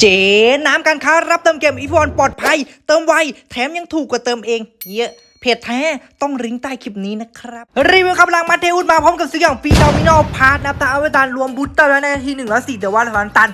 เจ๊น้ำการค้ารับเติมเกมอีฟอนปลอดภัย เติมไว แถมยังถูกกว่าเติมเองเยอะ เพจแท้ต้องลิงก์ใต้คลิปนี้นะครับ รีวิวกำลังมาเทอุดมาพร้อมกับซื้ออย่างฟีดอมินอลพาร์ทนะครับถ้าอาไว้ตันรวมบูสเตอร์แล้วในที่หนาที104แต่ว่าถ้าตัน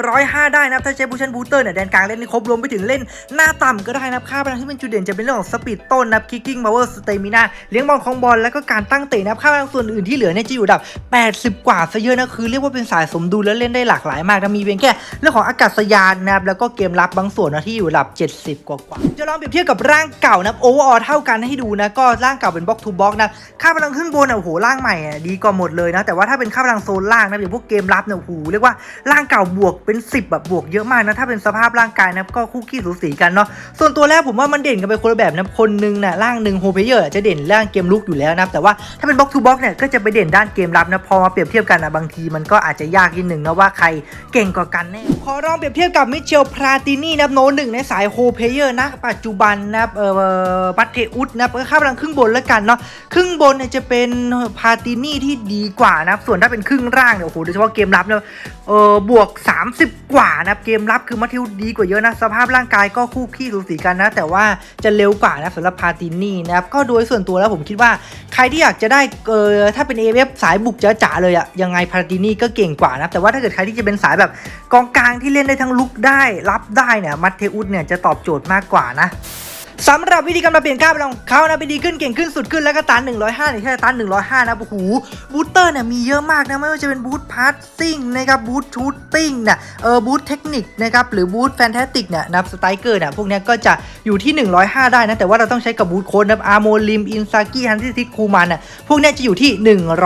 105ได้นะถ้าใช้บูชันบูสเตอร์เนี่ยแดนกลางเล่นให้ครบรวมไปถึงเล่นหน้าต่ำก็ได้นะค่าพลังที่เป็นจุดเด่นจะเป็นเรื่องของสปีดต้นนะคิกกิ้งพาวเวอร์สเตมินาเลี้ยงบอลของบอลแล้วก็การตั้งเตะนะค่าพลังส่วนอื่นที่เหลือเนี่ยจะอยู่ดับ 80 กว่าซะเยอะนะคือเรียกว่าเป็นสายสมดุลและเล่นได้หลากหลายมากนะมีเพียงแค่เรื่องของอากาศยานนะครับแล้วก็เกมรับบางส่วนนะที่อยู่ดับ 70 กว่ากว่าจะลองเปรียบเทียบกับร่างเก่านะโอเวอร์ออเท่ากันให้ดูนะ ก็ร่างเก่าเป็นบล็อกทูบล็อกนะ ค่าพลังขึ้นบนอะโอ้โหร่างใหม่อะดีกว่าหมดเลยนะ แต่ว่าถ้าเป็นค่าพลังโซนล่างนะอย่างพวกเกมรับเนี่ยโอ้โหเรียกว่าร่างเก่าบวกเป็น 10 แบบบวกเยอะมากนะ ถ้าเป็นสภาพร่างกายนะก็คู่ขี้สูสีกันเนาะ ส่วนตัวแรกผมว่ามันเด่นกันไปคนละแบบนะ คนหนึงน่ะร่างหนึ่งโฮเพเยอร์จะเด่นร่างเกมลุกอยู่แล้วนะ แต่ว่าถ้าเป็นบล็อกทูบล็อกเนี่ยก็จะไปเด่นด้านเกมรับนะ พอมาเปรียบเทียบกันนะบางทีมันก็อาจจะยากนิดหนึ่งนะว่าใครเก่งกว่ากันแน่ขอลองเปรียบเทียบกับมิเชลพราตินีนะโนหนึ่งในสายโฮเพเยอร์นะปัจจุบันนะเออบัตเทอสนะก็ค่าพลังครึ่งบนแล้วกันเนาะครึ่งบนเนี่ยจะเป็นพาตินี่ที่ดีกว่านะส่วนถ้าเป็นครึ่งล่างเนี่ยโอ้โหโดยเฉพาะเกมรับเนี่ยเออบวก 30 กว่านะเกมรับคือมาทิวดีกว่าเยอะนะสภาพร่างกายก็คู่ขี้สูสีกันนะ แต่ว่าจะเร็วกว่านะสำหรับพาตินี่นะครับก็โดยส่วนตัวแล้วผมคิดว่าใครที่อยากจะได้เออถ้าเป็นเอเวฟสายบุกจ๋าๆเลยอะยังไงพาตินี่ก็เก่งกว่านะแต่ว่าถ้าเกิดใครที่จะเป็นสายแบบกองกลางที่เล่นได้ทั้งลุกได้รับได้เนี่ยมัตเทอุสเนี่ยจะตอบโจทย์มากกว่านะ สำหรับวิธีการมาเปลี่ยนค่าพลังของเขานะไปดีขึ้นเก่งขึ้นสุดขึ้นแล้วก็ตัน105นี่ยแค่ตัน105 นะโอ้โหบูสเตอร์เนี่ยมีเยอะมากนะไม่ว่าจะเป็นบูสพาร์ตซิ่งนะครับบูสชูตติ้งนี่ยเออบูสเทคนิคนะครับหรือบูสแฟนตาติกเนี่ยนับสไตรเกอร์เนี่ยพวกนี้ก็จะอยู่ที่ 105 ได้นะแต่ว่าเราต้องใช้กับบูสโค้ดนะอาร์โมลิมอินซากิฮันซิทิคูมันนี่ยพวกนี้จะอยู่ที่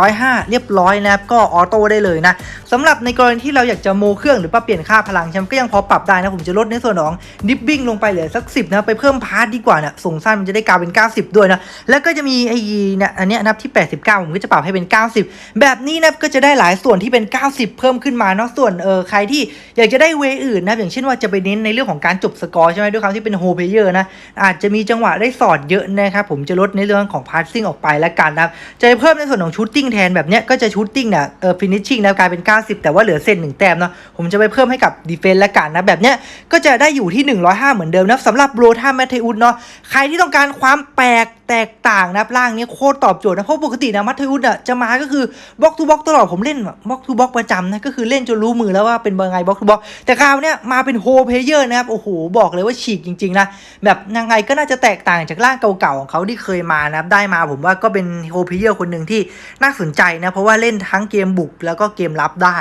105 เรียบร้อยนะครับก็ออโต้ได้เลยนะสำหรับในกรณีที่เราอยากจะโมเครื่องหรือปรับเปลี่ยนค่าพลังใช่ไหมก็ยังพอปรับได้นะผมจะลดในส่วนของดิฟบิ้งลงไปเหลือสัก 10นะไปเพิ่มพาร์ทดีกว่าเนี่ยส่งสั้นมันจะได้กลายเป็น 90 ด้วยนะ แล้วก็จะมีไอ้เนี่ยอันเนี้ยนับที่ 89 ผมก็จะปรับให้เป็น 90 แบบนี้นะก็จะได้หลายส่วนที่เป็น 90 เพิ่มขึ้นมาเนาะส่วนเออใครที่อยากจะได้เวอื่นนะอย่างเช่นว่าจะไปเน้นในเรื่องของการจบสกอร์ใช่ไหมด้วยความที่เป็นโฮเพเยอร์นะอาจจะมีจังหวะได้สอดเยอะนะครับผมจะลดในเรื่องของพาสซิ่งออกไปแล้วกันนะจะเพิ่มในส่วนของชูตติ้งแทนแบบเนี้ยก็จะชูตติ้งเนี่ยเออฟินิชชิ่งนะกลายเป็น 90 แต่ว่าเหลือเซนหนึ่งแต้มเนาะผมจะไปเพิ่มให้กับดีเฟนส์แล้วกันนะแบบเนี้ยก็จะได้อยู่ที่ 105 เหมือนเดิมนะสำหรับโรท่าแมทเทอุสเนาะใครที่ต้องการความแปลกแตกต่างนะครับร่างนี้โคตรตอบโจทย์นะเพราะปกตินะมัทเทอุสอะจะมาก็คือบล็อกทูบล็อกตลอดผมเล่นบล็อกทูบล็อกประจำนะก็คือเล่นจนรู้มือแล้วว่าเป็นยังไงบล็อกทูบล็อกแต่คราวเนี้ยมาเป็นโฮเพเยอร์นะครับโอ้โหบอกเลยว่าฉีกจริงๆนะแบบยังไงก็น่าจะแตกต่างจากร่างเก่าๆของเขาที่เคยมานะครับได้มาผมว่าก็เป็นโฮเพเยอร์คนหนึ่งที่น่าสนใจนะเพราะว่าเล่นทั้งเกมบุกแล้วก็เกมรับได้